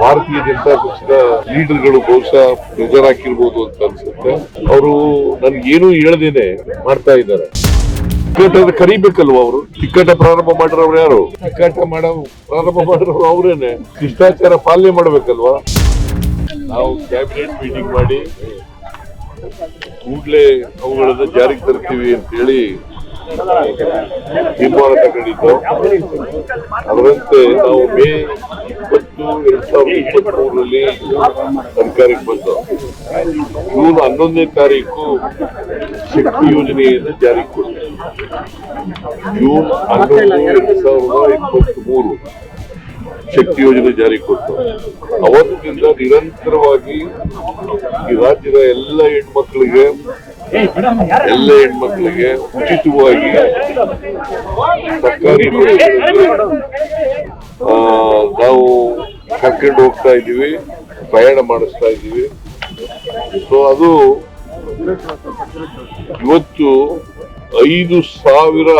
ಭಾರತೀಯ ಜನತಾ ಪಕ್ಷದ ಲೀಡರ್ಗಳು ಬಹುಶಃ ಪ್ರೆಸರ್ ಹಾಕಿರ್ಬೋದು ಅಂತ ಅನ್ಸುತ್ತೆ. ಅವರು ನನ್ಗೇನು ಹೇಳದೇನೆ ಮಾಡ್ತಾ ಇದ್ದಾರೆ. ಟಿಕೆಟ್ ಕರಿಬೇಕಲ್ವ ಅವರು? ಟಿಕೆಟ್ ಪ್ರಾರಂಭ ಮಾಡಿರೋರು ಯಾರು? ಟಿಕೆಟ್ ಮಾಡೋ ಪ್ರಾರಂಭ ಮಾಡಿರೋರು ಅವರೇನೆ. ಶಿಷ್ಟಾಚಾರ ಪಾಲನೆ ಮಾಡಬೇಕಲ್ವಾ? ನಾವು ಕ್ಯಾಬಿನೆಟ್ ಮೀಟಿಂಗ್ ಮಾಡಿ ಕೂಡಲೇ ಅವುಗಳನ್ನು ಜಾರಿಗೆ ತರ್ತೀವಿ ಅಂತ ಹೇಳಿ ತೀರ್ಮಾನ ತಗೊಂಡಿದ್ದು. ಅದರಂತೆ ನಾವು ಮೇ ಇಪ್ಪತ್ತು, ಎರಡ್ ಸಾವಿರದ ಇಪ್ಪತ್ಮೂರರಲ್ಲಿ ಸರ್ಕಾರಕ್ಕೆ ಬಂದು ಜೂನ್ ಹನ್ನೊಂದನೇ ತಾರೀಕು ಶಕ್ತಿ ಯೋಜನೆಯನ್ನು ಜಾರಿಗೆ ಕೊಟ್ಟು. ಜೂನ್ ಹನ್ನೊಂದು, ಎರಡ್ ಸಾವಿರದ ಇಪ್ಪತ್ತ್ ಮೂರು ಶಕ್ತಿ ಯೋಜನೆ ಜಾರಿಗೆ ಕೊಟ್ಟು ಅವತ್ತಿನಿಂದ ನಿರಂತರವಾಗಿ ಈ ರಾಜ್ಯದ ಎಲ್ಲ ಹೆಣ್ಮಕ್ಳಿಗೆ ಎಲ್ಲ ಹೆಣ್ಮಕ್ಳಿಗೆ ಉಚಿತವಾಗಿ ಸರ್ಕಾರಿ ನಾವು ಕರ್ಕೊಂಡು ಹೋಗ್ತಾ ಇದ್ದೀವಿ ಪ್ರಯಾಣ ಮಾಡಿಸ್ತಾ ಇದ್ದೀವಿ. ಸೊ ಅದು ಇವತ್ತು ಐದು ಸಾವಿರ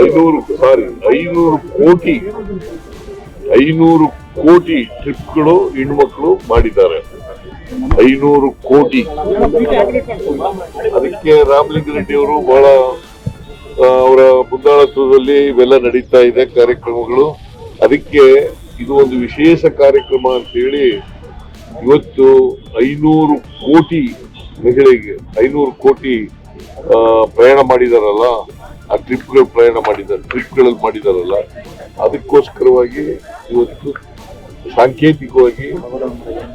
ಐನೂರು ಸಾರಿ ಐನೂರು ಕೋಟಿ ಐನೂರು ಕೋಟಿ ಟ್ರಿಪ್ಗಳು ಹೆಣ್ಮಕ್ಳು ಮಾಡಿದ್ದಾರೆ. ಐನೂರು ಕೋಟಿ. ಅದಕ್ಕೆ ರಾಮಲಿಂಗಾರೆಡ್ಡಿ ಅವರು ಬಹಳ ಅವರ ಮುಂದಾಳತ್ವದಲ್ಲಿ ಇವೆಲ್ಲ ನಡೀತಾ ಇದೆ ಕಾರ್ಯಕ್ರಮಗಳು. ಅದಕ್ಕೆ ಇದು ಒಂದು ವಿಶೇಷ ಕಾರ್ಯಕ್ರಮ ಅಂತ ಹೇಳಿ ಇವತ್ತು ಐನೂರು ಕೋಟಿ ಮಹಿಳೆಗೆ, ಐನೂರು ಕೋಟಿ ಪ್ರಯಾಣ ಮಾಡಿದಾರಲ್ಲ, ಆ ಟ್ರಿಪ್ಗಳು ಪ್ರಯಾಣ ಮಾಡಿದ್ದಾರೆ ಟ್ರಿಪ್ಗಳಲ್ಲಿ ಮಾಡಿದಾರಲ್ಲ, ಅದಕ್ಕೋಸ್ಕರವಾಗಿ ಇವತ್ತು ಸಾಂಕೇತಿಕವಾಗಿ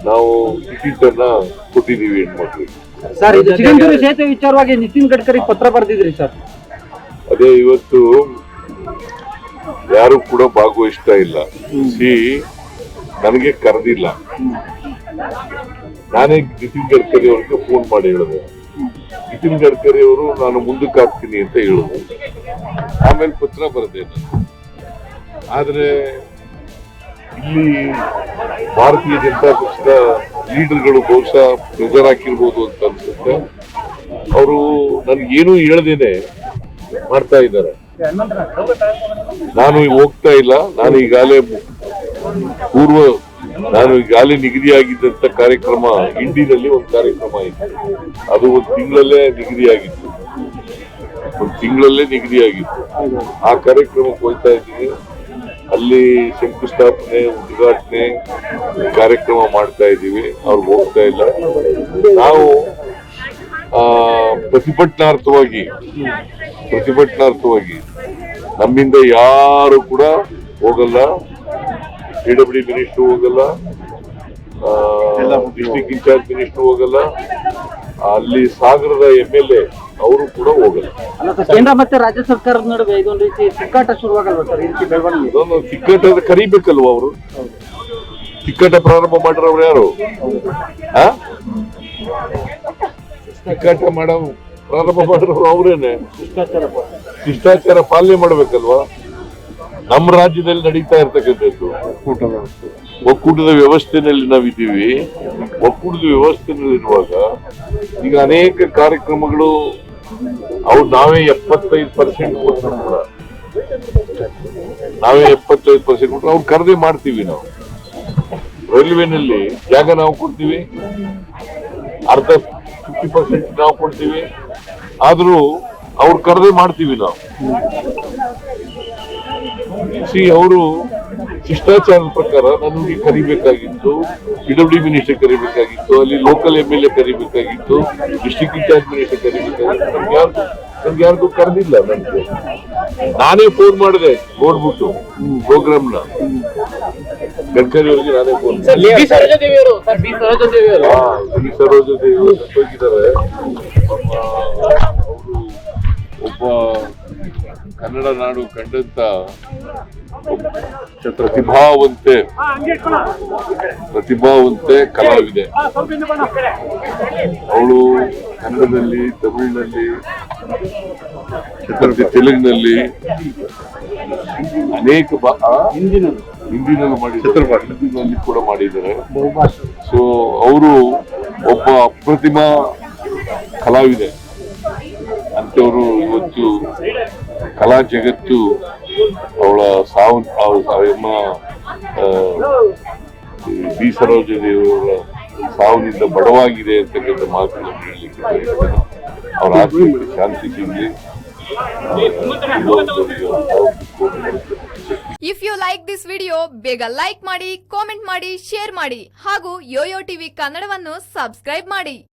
ನಾವು ಟಿಕೆಟ್ ಅನ್ನ ಕೊಟ್ಟಿದ್ದೀವಿ ಹೆಣ್ಮಕ್ಳಿಗೆ ಸರ್ ಇದು ಸಿಗಂದೂರು ಸೇತುವೆ ವಿಚಾರವಾಗಿ ನಿತಿನ್ ಗಡ್ಕರಿ ಪತ್ರ ಬರೆದಿದ್ರಿ ಸರ್. ಅದೇ ಇವತ್ತು ಯಾರು ಕೂಡ ಭಾಗವಹಿಸ್ತಾ ಇಲ್ಲ. ಸಿ ನನಗೆ ಕರೆದಿಲ್ಲ. ನಾನೇ ನಿತಿನ್ ಗಡ್ಕರಿ ಅವ್ರಿಗೆ ಫೋನ್ ಮಾಡಿ ಹೇಳಿದೆ. ನಿತಿನ್ ಗಡ್ಕರಿ ಅವರು ನಾನು ಮುಂದಕ್ಕೆ ಹಾಕ್ತೀನಿ ಅಂತ ಹೇಳಿದ್ರು. ಆಮೇಲೆ ಪತ್ರ ಬರೆದೆ ನಾನು. ಆದ್ರೆ ಇಲ್ಲಿ ಭಾರತೀಯ ಜನತಾ ಪಕ್ಷದ ಲೀಡರ್ಗಳು ಬಹುಶಃ ಹಾಕಿರ್ಬೋದು ಅಂತ ಅನ್ಸುತ್ತೆ. ಅವರು ನನ್ಗೇನು ಹೇಳ್ದೇನೆ ಮಾಡ್ತಾ ಇದ್ದಾರೆ. ನಾನು ಹೋಗ್ತಾ ಇಲ್ಲ. ನಾನು ಈಗಾಗಲೇ ಪೂರ್ವ ನಾನು ಈಗಾಗಲೇ ನಿಗದಿಯಾಗಿದ್ದಂತ ಕಾರ್ಯಕ್ರಮ ಇಂಡಿನಲ್ಲಿ ಒಂದು ಕಾರ್ಯಕ್ರಮ ಇತ್ತು. ಅದು ಒಂದು ತಿಂಗಳಲ್ಲೇ ನಿಗದಿಯಾಗಿತ್ತು. ಒಂದು ತಿಂಗಳಲ್ಲೇ ನಿಗದಿಯಾಗಿತ್ತು. ಆ ಕಾರ್ಯಕ್ರಮಕ್ಕೆ ಹೋಗ್ತಾ ಇದ್ದೀನಿ. ಅಲ್ಲಿ ಶಂಕುಸ್ಥಾಪನೆ ಉದ್ಘಾಟನೆ ಕಾರ್ಯಕ್ರಮ ಮಾಡ್ತಾ ಇದ್ದೀವಿ. ಅವ್ರಿಗೆ ಹೋಗ್ತಾ ಇಲ್ಲ. ನಾವು ಆ ಪ್ರತಿಭಟನಾರ್ಥವಾಗಿ ಪ್ರತಿಭಟನಾರ್ಥವಾಗಿ ನಮ್ಮಿಂದ ಯಾರು ಕೂಡ ಹೋಗಲ್ಲ. ಪಿ ಡಬ್ಲ್ಯೂ ಮಿನಿಸ್ಟರ್ ಹೋಗಲ್ಲ. ಡಿಸ್ಟಿಕ್ ಇನ್ಚಾರ್ಜ್ ಮಿನಿಸ್ಟರ್ ಹೋಗಲ್ಲ. ಅಲ್ಲಿ ಸಾಗರದ ಎಂ ಎಲ್ ಎ ಅವರು ಕೂಡ ಹೋಗಲ್ಲ. ಅಲ್ಲ ಸರ್ ಕೇಂದ್ರ ಮತ್ತೆ ರಾಜ್ಯ ಸರ್ಕಾರದ ನಡುವೆ ಇದೊಂದು ರೀತಿ ಸಿಕ್ಕಾಟ ಶುರುವಾಗಲ್ವಾ ಸರ್ ಈ ರೀತಿ ಬೆಳವಣಿಗೆ? ಇದೊಂದು ಕರಿಬೇಕಲ್ವ ಅವರು? ಟಿಕೆಟ್ ಪ್ರಾರಂಭ ಮಾಡಿರೋರು ಯಾರು? ಆ? ಟಿಕೆಟ್ ಮಾಡೋ ಪ್ರಾರಂಭ ಮಾಡಿರೋರು ಅವರೇನೆ. ಶಿಷ್ಟಾಚಾರ ಶಿಷ್ಟಾಚಾರ ಪಾಲನೆ ಮಾಡ್ಬೇಕಲ್ವಾ? ನಮ್ಮ ರಾಜ್ಯದಲ್ಲಿ ನಡೀತಾ ಇರ್ತಕ್ಕಂಥದ್ದು. ಒಕ್ಕೂಟದ ವ್ಯವಸ್ಥೆನಲ್ಲಿ ನಾವಿದ್ದೀವಿ. ಒಕ್ಕೂಟದ ವ್ಯವಸ್ಥೆನಲ್ಲಿರುವಾಗ ಈಗ ಅನೇಕ ಕಾರ್ಯಕ್ರಮಗಳು ಅವ್ರು ನಾವೇ ಎಪ್ಪತ್ತೈದು ಪರ್ಸೆಂಟ್ ಕೊಟ್ಟರು ಕೂಡ. ನಾವೇ ಎಪ್ಪತ್ತೈದು ಪರ್ಸೆಂಟ್ ಕೊಟ್ಟರು. ಅವ್ರು ಖರೀದಿ ಮಾಡ್ತೀವಿ ನಾವು. ರೈಲ್ವೆನಲ್ಲಿ ಜಾಗ ನಾವು ಕೊಡ್ತೀವಿ. ಅರ್ಧ ಫಿಫ್ಟಿ ಪರ್ಸೆಂಟ್ ನಾವು ಕೊಡ್ತೀವಿ. ಆದರೂ ಅವ್ರು ಕರೆದೇ ಮಾಡ್ತೀವಿ ನಾವು. ಸಿ ಅವರು ಶಿಷ್ಟಾಚಾರದ ಪ್ರಕಾರ ನನಗೆ ಕರಿಬೇಕಾಗಿತ್ತು ಪಿ ಡಬ್ಲ್ಯೂ ಮಿನಿಸ್ಟರ್ ಕರಿಬೇಕಾಗಿತ್ತು ಅಲ್ಲಿ ಲೋಕಲ್ ಎಂ ಎಲ್ ಎ ಕರಿಬೇಕಾಗಿತ್ತು ಡಿಸ್ಟ್ರಿಕ್ಟ್ ಇನ್ಚಾರ್ಜ್ ಮಿನಿಸ್ಟರ್ ಕರಿಬೇಕಾಗಿತ್ತು. ನಮ್ಗೆ ಯಾರು ನಮ್ಗೆ ಯಾರಿಗೂ ಕರೆದಿಲ್ಲ ನನಗೆ ನಾನೇ ಫೋನ್ ಮಾಡಿದೆ ನೋಡ್ಬಿಟ್ಟು ಪ್ರೋಗ್ರಾಮ್ನ. ಗಡ್ಕರಿ ಅವರಿಗೆ ನಾನೇ ಫೋನ್ ಬಿ ಸರೋಜಾದೇವಿ ಅವರು ಸರ್ ಬಿ ಸರೋಜಾದೇವಿ ಅವರು ಹಾ ಈ ಸರೋಜದೇವಿ ಅವರು ಹೋಗಿದ್ದಾರೆ ಅವರು ಒಬ್ಬ ಕನ್ನಡ ನಾಡು ಕಂಡಂತ ಪ್ರತಿಭಾವಂತೆ ಪ್ರತಿಭಾವಂತೆ ಕಲಾವಿದೆ. ಅವಳು ಕನ್ನಡದಲ್ಲಿ ತಮಿಳಿನಲ್ಲಿ ಛತ್ರಪತಿ ತೆಲುಗಿನಲ್ಲಿ ಅನೇಕ ಹಿಂದಿನಲ್ಲಿ ಮಾಡಿ ಹಿಂದಿನಲ್ಲಿ ಕೂಡ ಮಾಡಿದ್ದಾರೆ. ಸೊ ಅವರು ಒಬ್ಬ ಅಪ್ರತಿಮ ಕಲಾವಿದೆ. ಕಲಾ ಜಗತ್ತು ಅವಳ ಸಾವು ಈ ಬಿ ಸರೋಜದೇವರ ಸಾವಿನಿಂದ ಬಡವಾಗಿದೆ ಅಂತಕ್ಕಂಥ ಮಾತನ್ನು ಹೇಳಲಿಕ್ಕೆ. ಅವರ ಆತ್ಮಕ್ಕೆ ಶಾಂತಿ ಸಿಗಲಿ if you like this video ಬೇಗ ಲೈಕ್ ಮಾಡಿ ಕಾಮೆಂಟ್ ಮಾಡಿ ಶೇರ್ ಮಾಡಿ ಹಾಗೂ ಯೋಯೋ ಟಿವಿ ಕನ್ನಡವನ್ನು ಸಬ್ಸ್ಕ್ರೈಬ್ ಮಾಡಿ